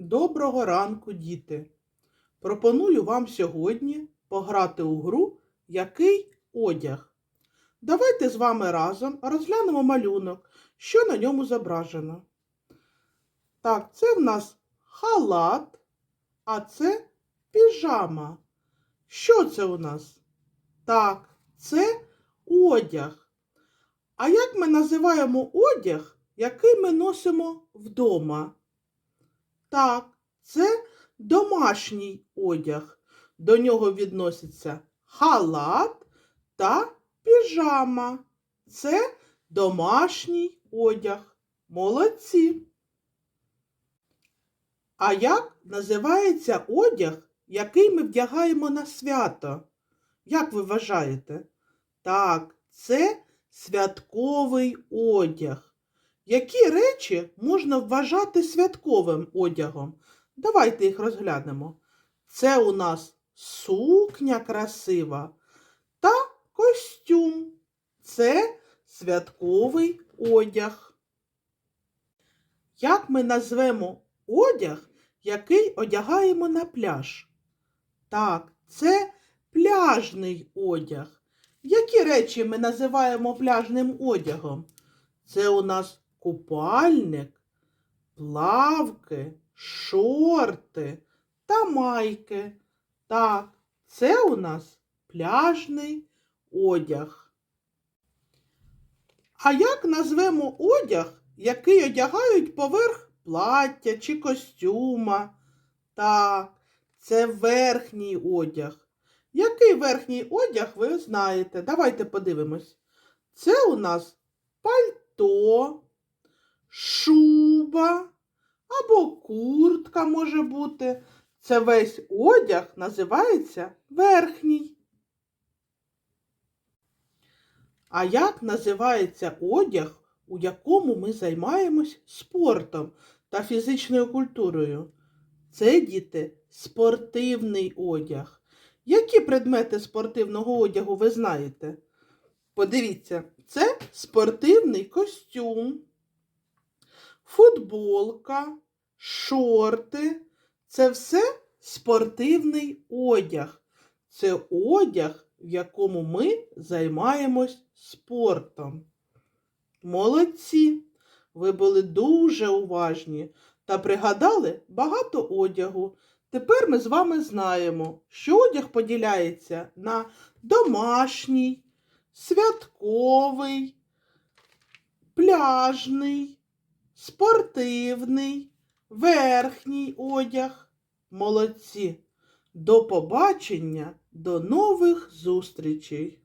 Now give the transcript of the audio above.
Доброго ранку, діти! Пропоную вам сьогодні пограти у гру Який одяг. Давайте з вами разом розглянемо малюнок, що на ньому зображено. Так, це в нас халат, а це піжама. Що це у нас? Так, це одяг. А як ми називаємо одяг, який ми носимо вдома? Так, це домашній одяг. До нього відносяться халат та піжама. Це домашній одяг. Молодці. А як називається одяг, який ми вдягаємо на свято? Як ви вважаєте? Так, це святковий одяг. Які речі можна вважати святковим одягом? Давайте їх розглянемо. Це у нас сукня красива та костюм. Це святковий одяг. Як ми назвемо одяг, який одягаємо на пляж? Так, це пляжний одяг. Які речі ми називаємо пляжним одягом? Це у нас купальник, плавки, шорти та майки. Так, це у нас пляжний одяг. А як назвемо одяг, який одягають поверх плаття чи костюма? Так, це верхній одяг. Який верхній одяг ви знаєте? Давайте подивимось. Це у нас пальто, шуба або куртка може бути. Це весь одяг називається верхній. А як називається одяг, у якому ми займаємось спортом та фізичною культурою? Це діти спортивний одяг. Які предмети спортивного одягу ви знаєте? Подивіться, це спортивний костюм, футболка, шорти. Це все спортивний одяг. Це одяг, в якому ми займаємось спортом. Молодці! Ви були дуже уважні та пригадали багато одягу. Тепер ми з вами знаємо, що одяг поділяється на домашній, святковий, пляжний, спортивний, верхній одяг. Молодці. До побачення, до нових зустрічей!